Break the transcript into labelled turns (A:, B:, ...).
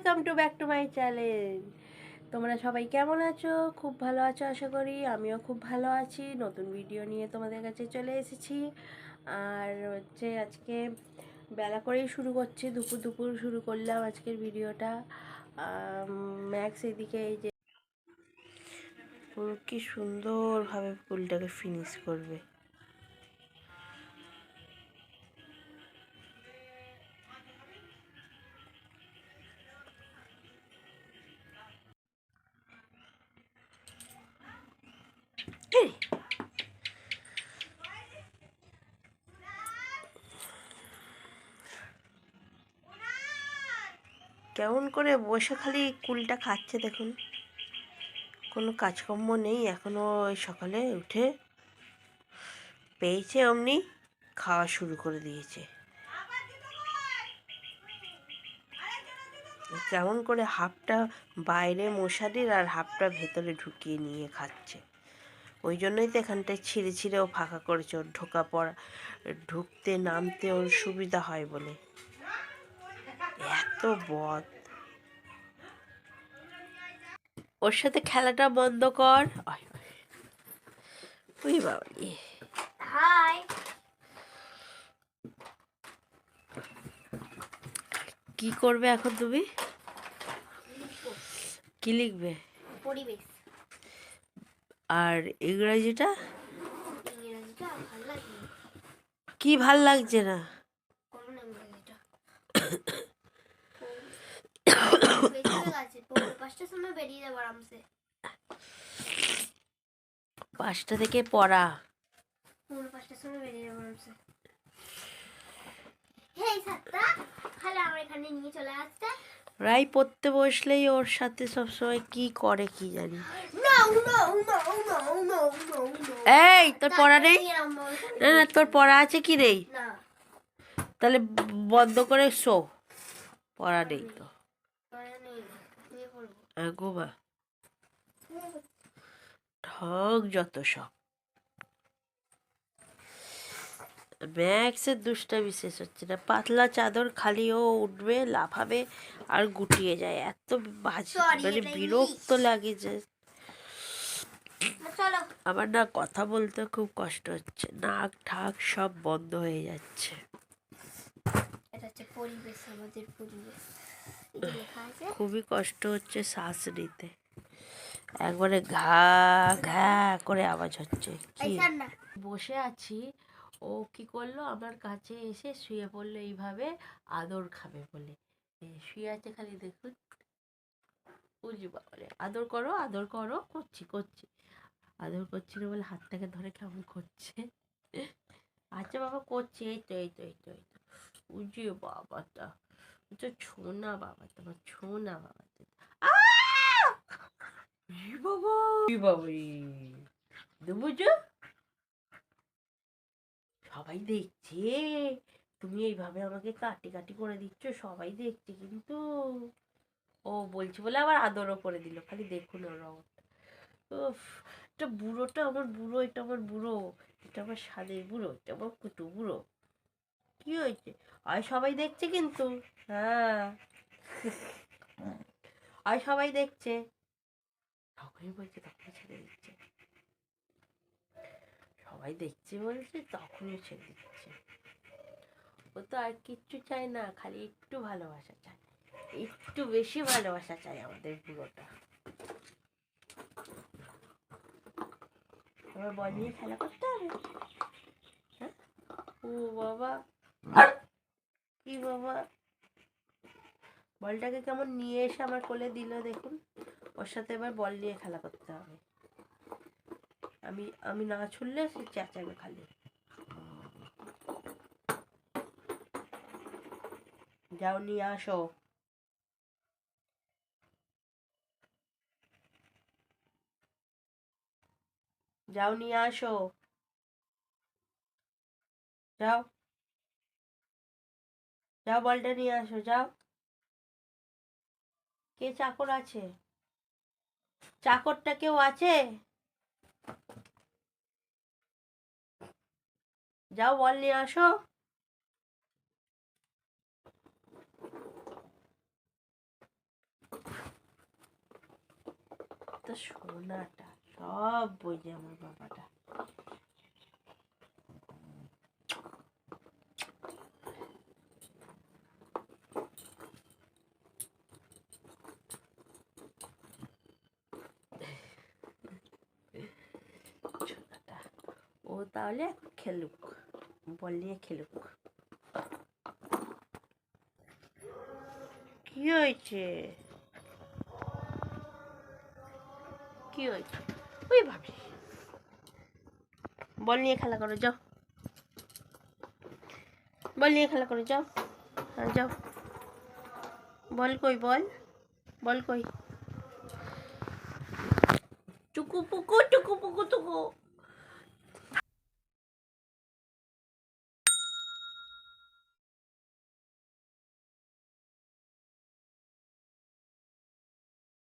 A: Welcome to back to my channel তোমরা সবাই কেমন আছো? খুব ভালো আছো, আশা করি। আমিও খুব ভালো আছি। নতুন ভিডিও নিয়ে তোমাদের কাছে চলে এসেছি। আর হচ্ছে আজকে বেলা করেই শুরু করছি। দুপুর দুপুর শুরু করলাম আজকের ভিডিওটা ম্যাক্স এদিকে এই যে পুরো কি সুন্দরভাবে ফুলটাকে ফিনিশ করবে। কেমন করে বসে খালি কুলটা খাচ্ছে দেখুন। কোনো কাজকর্ম নেই, এখনও ওই সকালে উঠে পেয়েছে অমনি, খাওয়া শুরু করে দিয়েছে। কেমন করে হাফটা বাইরে মশারির আর হাফটা ভেতরে ঢুকিয়ে নিয়ে খাচ্ছে। ওই জন্যই তো এখানটায় ছিঁড়ে ছিঁড়ে ও ফাঁকা করেছে। ওর ঢোকা পড়া ঢুকতে নামতে ওর সুবিধা হয় বলে। এত বদ। ওর সাথে খেলাটা বন্ধ কর। ওই বাবা।
B: হাই।
A: কি করবে এখন তুমি? কি লিখবে?
B: পরিবেশ।
A: আর ইংরাজিটা কি ভালো লাগছে না? পাঁচটা থেকে পড়া।
B: পৌনে পাঁচটার সময় বেরিয়ে যাব আরামসে হেই সাতটা। খালি আমার এখানে নিয়ে চলে আসতে।
A: রাই পড়তে বসলেই ওর সাথে সবসময় কি করে কি জানি। এই তোর পড়া নেই? না না তোর পড়া আছে কি নেই? তাহলে বন্ধ করে শো। পড়া নেই তো। গোবা ঠক যত সব। ম্যাক্সের দুষ্টা বিশেষ হচ্ছে না। পাতলা চাদর খালি ও উঠবে লাফাবে আর গুটিয়ে যায়। এত বাজে মানে বিরক্ত লাগে যে। আমার না কথা বলতে খুব কষ্ট হচ্ছে। নাক ঠাক সব বন্ধ হয়ে যাচ্ছে।
B: পরিবেশ আমাদের পরিবেশ।
A: খুবই কষ্ট হচ্ছে শ্বাস নিতে। একবারে ঘা ঘা করে আওয়াজ হচ্ছে। কি? বসে আছি। ও কি করল? আমার কাছে এসে শুয়ে পড়ল এইভাবে, আদর খাবে বলে। শুয়ে আছে খালি দেখুন। বুঝি বাবারে, আদর করো আদর করো, করছি করছি। আদর করছি না বলে হাতটাকে ধরে কেমন করছে? আচ্ছা বাবা, করছি, এই তো এই তো এই তো এই তো। বুঝি বাবাটা তো ছোনা বাবা তোমার ছোনা বাবা বাবা বাবা। বুঝো সবাই দেখছে। তুমি এইভাবে আমাকে কাটি কাটি করে দিচ্ছ সবাই দেখছে কিন্তু। ও বলছি বলে আবার আদরও করে দিল খালি দেখুন ওর রঙটা। উফ এটা বুড়োটা আমার বুড়ো এটা আমার বুড়ো এটা আমার স্বাদের বুড়ো এটা আমার কুটু বুড়ো। কি হয়েছে? আর সবাই দেখছে কিন্তু। হ্যাঁ। আর সবাই দেখছে। তখনই বলছে তখনই ছেড়ে দিচ্ছে সবাই দেখছে বলছে, তখনই ছেড়ে দিচ্ছে। ও তো আর কিচ্ছু চায় না, খালি একটু ভালোবাসা চায়। একটু বেশি ভালোবাসা চাই আমাদের বুড়োটা এবার বল নিয়ে খেলা করতে হবে? হ্যাঁ? ও বাবা। কি বাবা? বলটাকে কেমন নিয়ে এসে আমার কোলে দিল দেখুন। ওর সাথে এবার বল নিয়ে খেলা করতে হবে। আমি আমি না ছুড়লে সে চেঁচাবে খালি যাও, নিয়ে আসো। যাও, নিয়ে আসো। যাও। যাও, বলটা নিয়ে আসো, যাও। কে চাকর আছে? চাকরটা কেউ আছে? যাও বল নিয়ে আসো। সোনাটা সব বোঝে আমার বাবাটা। তাহলে খেলুক, বল নিয়ে খেলুক। কি হয়েছে? কি হয়েছে? ওই ভাবি বল নিয়ে খেলা করো, যাও। বল নিয়ে খেলা করো, যাও। হ্যাঁ যাও। বল কই, বল? বল কই? টুকু পুকু টুকু পুকু।